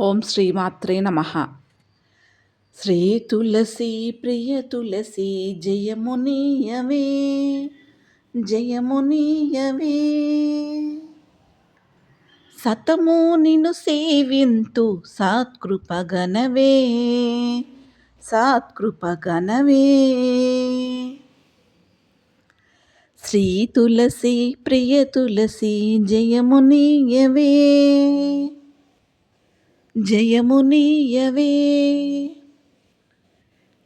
ఓం శ్రీమాత్రే నమ. శ్రీ తులసి ప్రియ తులసి జయమునియవే జయమునియవే. సతము నిను సేవింతు సాత్కృపగనవే సాత్కృపగనవే. శ్రీ తులసి ప్రియ తులసి జయమునియవే. జయమునీయవే.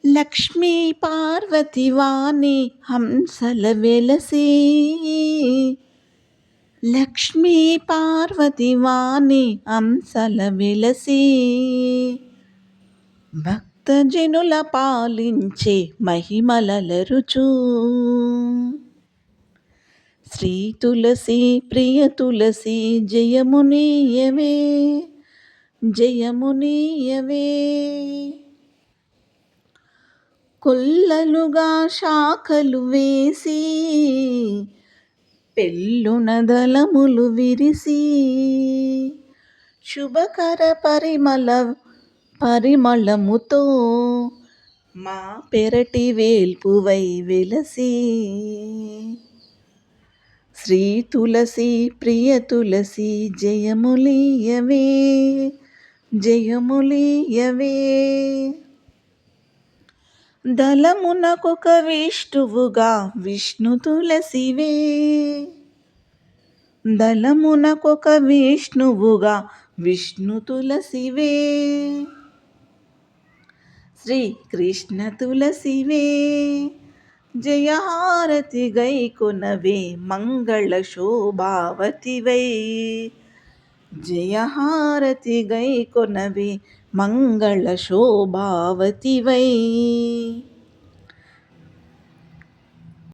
లక్ష్మీ పార్వతి వాణి హంసల వెలసి. లక్ష్మీ పార్వతి వాణి హంసల వెలసి. భక్తజనుల పాలించే మహిమలలరుచూ శ్రీ తులసి ప్రియ తులసి జయమునీయవే. జయమునీయవే కొల్లలుగా శాఖలు వేసి పెళ్ళునదలములు విరిసి శుభకర పరిమళ పరిమళముతో మా పెరటి వేల్పువై వెలసి శ్రీ తులసి ప్రియ తులసి జయములీయవే జయములీయవే. దళమునకొక విష్ణువుగా విష్ణు తులసివే. దళమునకొక విష్ణువుగా విష్ణు తులసివే. శ్రీకృష్ణ తులసివే. జయహారతి గైకొనవే మంగళ శోభావతివై. జయహారతి గై కొనవే మంగళ శోభావతివై